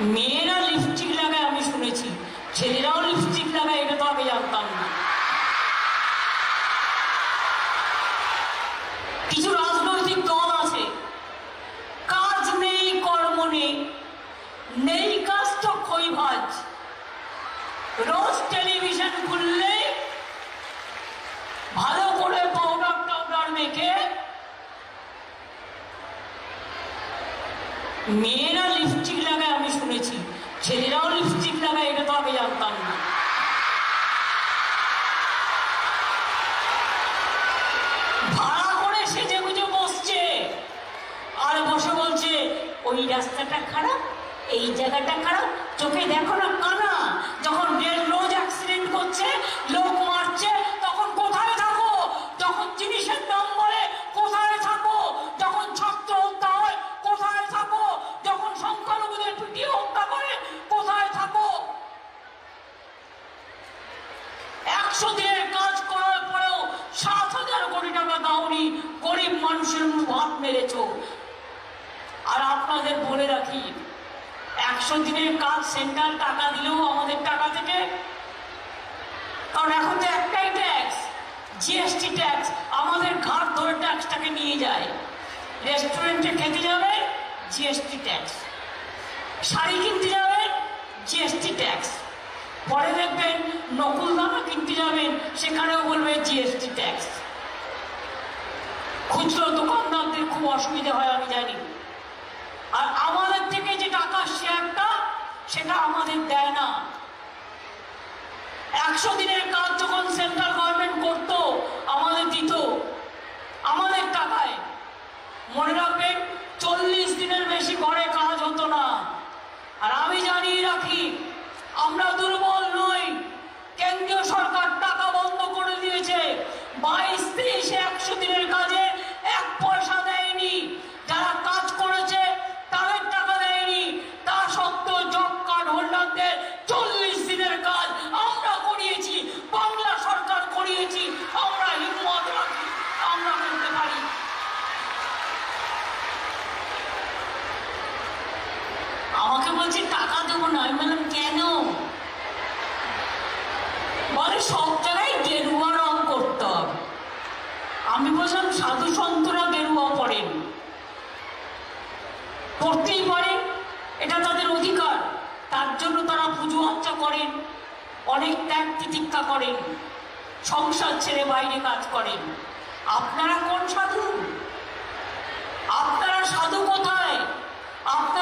মেয়েরা লিপস্টিক লাগায় আমি শুনেছি। ছেলেরাও লিপস্টিক লাগায়, এটা তো আমি জানতাম না। কিছু রাজনৈতিক দল আছে। কাজ নেই, কর্ম নেই। নেই কাজ তো ভাজ। রোজ টেলিভিশন খুললে ভালো করে পাউডার টাউডার মেখে মেয়েরা লিপস্টিক লাগায় শুনেছি। ছেলেরাও লিপস্টিক লাগায়, এটা তো আমি জানতাম না। ভাড়া করে সেজে গুজে বসছে। আর বসে বলছে, ওই রাস্তাটা খারাপ, এই জায়গাটা খারাপ, চোখে দেখো না কানা। যখন রেল একশো দিনের কাজ করার পরেও সাত হাজার কোটি টাকা দাওনি গরিব মানুষের ভাত মেরেছ। আর আপনাদের বলে রাখি, একশো দিনের কাজ সেন্ট্রাল টাকা দিলেও আমাদের টাকা থেকে। কারণ এখন তো একটাই ট্যাক্স, জিএসটি ট্যাক্স, আমাদের ঘাট ধরে ট্যাক্সটাকে নিয়ে যায়। রেস্টুরেন্টে খেতে যাবে, জিএসটি ট্যাক্স। শাড়ি কিনতে যাবেন জিএসটি পরে দেখবেন নকুল দানা কিনতে যাবেন, সেখানেও বলবে জিএসটি ট্যাক্স খুচরো দোকানদারদের খুব অসুবিধা হয়, আমি জানি। আর আমাদের থেকে যে টাকা শেয়ারটা সেটা আমাদের দেয় না। একশো দিনের কাজ যখন সেন্ট্রাল গভর্নমেন্ট করতো, আমাদের দিত। আমাদের টাকায়। মনে রাখবেন, চল্লিশ দিনের বেশি ঘরে কাজ হতো না। আর আমি জানিয়ে রাখি, আমরা দুর্বল নই কেন্দ্রীয় সরকার টাকা বন্ধ করে দিয়েছে বাইশ তেইশে একশো দিনের কাজে এক পয়সা দেয়নি যারা কাজ করেছে তাদের টাকা দেয়নি তা সত্ত্বেও জব কার্ড হোল্ডারদের চল্লিশ দিনের কাজ আমরা করিয়েছি বাংলা সরকার করিয়েছি আমরা হিম্মত রাখি আমরা করতে পারি আমাকে বলছে, টাকা দেবো না। আমি বললাম, কেন? বলে, সব জায়গায় গেরুয়া রং করতে হবে। আমি বললাম সাধু সন্তরা গেরুয়া পড়েন পড়তেই পারেন এটা তাদের অধিকার। তার জন্য তারা পুজো আর্চা করেন, অনেক ত্যাগ তিতিক্ষা করেন, সংসার ছেড়ে বাইরে কাজ করেন। আপনারা কোন সাধু? আপনারা সাধু কোথায়? আপনারা